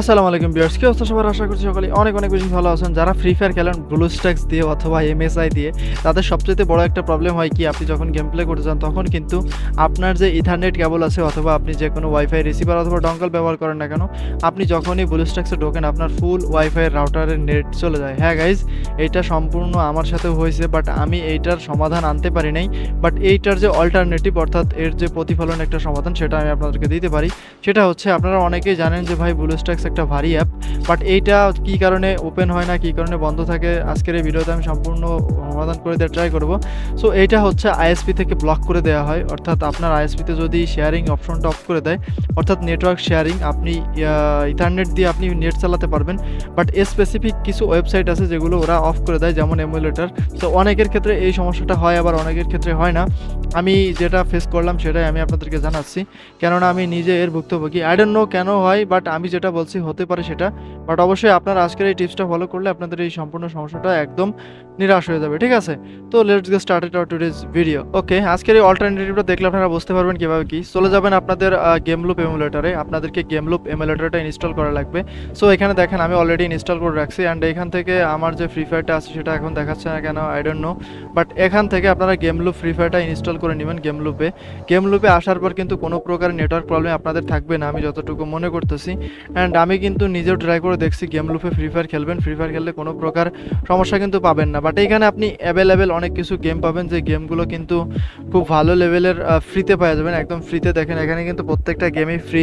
আসসালামু আলাইকুম বিয়ার্স কি অবস্থা সবার? আশা করছি সকালে অনেক অনেক বেশি ভালো আছেন। যারা ফ্রি ফায়ার খেলেন ব্লু স্ট্যাক্স দিয়ে অথবা এমএসআই দিয়ে, তাদের সবচেয়ে বড় একটা প্রবলেম হয় কি, আপনি যখন গেম প্লে করতে যান, তখন কিন্তু আপনার যে ইথারনেট কেবল আছে অথবা আপনি যে কোনো ওয়াইফাই রিসিভার অথবা ডঙ্কল ব্যবহার করেন না কেন, আপনি যখনই ব্লু স্ট্যাক্সে ঢোকেন, আপনার ফুল ওয়াইফাইয়ের রাউটারের নেট চলে যায়। হ্যাঁ গাইজ এইটা সম্পূর্ণ আমার সাথেও হয়েছে বাট আমি এইটার সমাধান আনতে পারি নাই। বাট এইটার যে অল্টারনেটিভ অর্থাৎ এর যে প্রতিফলন একটা সমাধান, সেটা আমি আপনাদেরকে দিতে পারি। সেটা হচ্ছে, আপনারা অনেকেই জানেন যে ভাই ব্লুস্ট্যাক্স একটা ভারী অ্যাপ বাট এইটা কি কারণে ওপেন হয় না, কি কারণে বন্ধ থাকে, আজকের এই ভিডিওতে আমি সম্পূর্ণ সমাধান করে দেওয়ার ট্রাই করব। সো এইটা হচ্ছে আইএসপি থেকে ব্লক করে দেওয়া হয়, অর্থাৎ আপনার আইএসপিতে যদি শেয়ারিং অপশনটা অফ করে দেয়, অর্থাৎ নেটওয়ার্ক শেয়ারিং আপনি ইন্টারনেট দিয়ে আপনি নেট চালাতে পারবেন বাট স্পেসিফিক কিছু ওয়েবসাইট আছে যেগুলো ওরা অফ করে দেয়, যেমন এমুলেটার তো অনেকের ক্ষেত্রে এই সমস্যাটা হয়, আবার অনেকের ক্ষেত্রে হয় না। আমি যেটা ফেস করলাম, সেটাই আমি আপনাদেরকে জানাচ্ছি। কেননা আমি নিজে এর ভুক্তভোগী। আই ডোন্ট নো কেন হয় বাট আমি যেটা বলছি হতে পারে সেটা বাট অবশ্যই আপনার আজকের এই টিপসটা ফলো করলে আপনাদের এই সম্পূর্ণ সমস্যাটা একদম নিরাশ হয়ে যাবে, ঠিক আছে? তো let's get started out today's video okay আজকের এই অল্টারনেটিভটা দেখলে আপনারা বুঝতে পারবেন কীভাবে কি। চলে যাবেন আপনাদের গেম লুপ এমুলেটারে আপনাদেরকে গেম লুপ এমুলেটারটা ইনস্টল করা লাগবে। সো এখানে দেখেন আমি অলরেডি ইনস্টল করে রাখছি অ্যান্ড এখান থেকে আমার যে ফ্রি ফায়ারটা আছে সেটা এখন দেখাচ্ছে না কেন আই ডোন্ট নো বাট এখান থেকে আপনারা গেম লুপ ফ্রি ফায়ারটা ইনস্টল করে নেবেন গেম লুপে গেম লুপে আসার পর কিন্তু কোনো প্রকার নেটওয়ার্ক প্রবলেম আপনাদের থাকবে না, আমি যতটুকু মনে করতেছি। অ্যান্ড আমি কিন্তু নিজেও ট্রাই করে দেখছি গেম লুপে ফ্রি ফায়ার খেলবেন। ফ্রি ফায়ার খেললে কোনো প্রকার সমস্যা কিন্তু পাবেন না। বাট এইখানে আপনি অ্যাভেলেবেল অনেক কিছু গেম পাবেন, যে গেমগুলো কিন্তু খুব ভালো লেভেলের ফ্রিতে পাওয়া যাবেন। একদম ফ্রিতে দেখেন, এখানে কিন্তু প্রত্যেকটা গেমই ফ্রি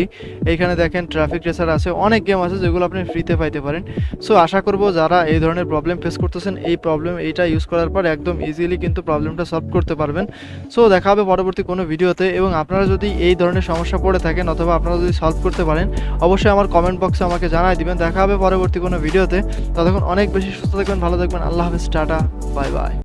এইখানে দেখেন ট্রাফিক রেসার আছে, অনেক গেম আছে যেগুলো আপনি ফ্রিতে পাইতে পারেন। সো আশা করব যারা এই ধরনের প্রবলেম ফেস করতেছেন, এই প্রবলেম এইটা ইউজ করার পর একদম ইজিলি কিন্তু প্রবলেমটা সলভ করতে পারবেন। সো দেখা হবে পরবর্তী কোনো ভিডিওতে এবং আপনারা যদি এই ধরনের সমস্যা পড়ে থাকেন অথবা আপনারা যদি সলভ করতে পারেন, অবশ্যই আমার কমেন্ট বক্সে আমাকে জানাই দিবেন। দেখা হবে পরবর্তী কোনো ভিডিওতে। ততক্ষণ অনেক বেশি সুস্থ থাকবেন, ভালো থাকবেন। আল্লাহ হাফিজ, টাটা, বাই বাই।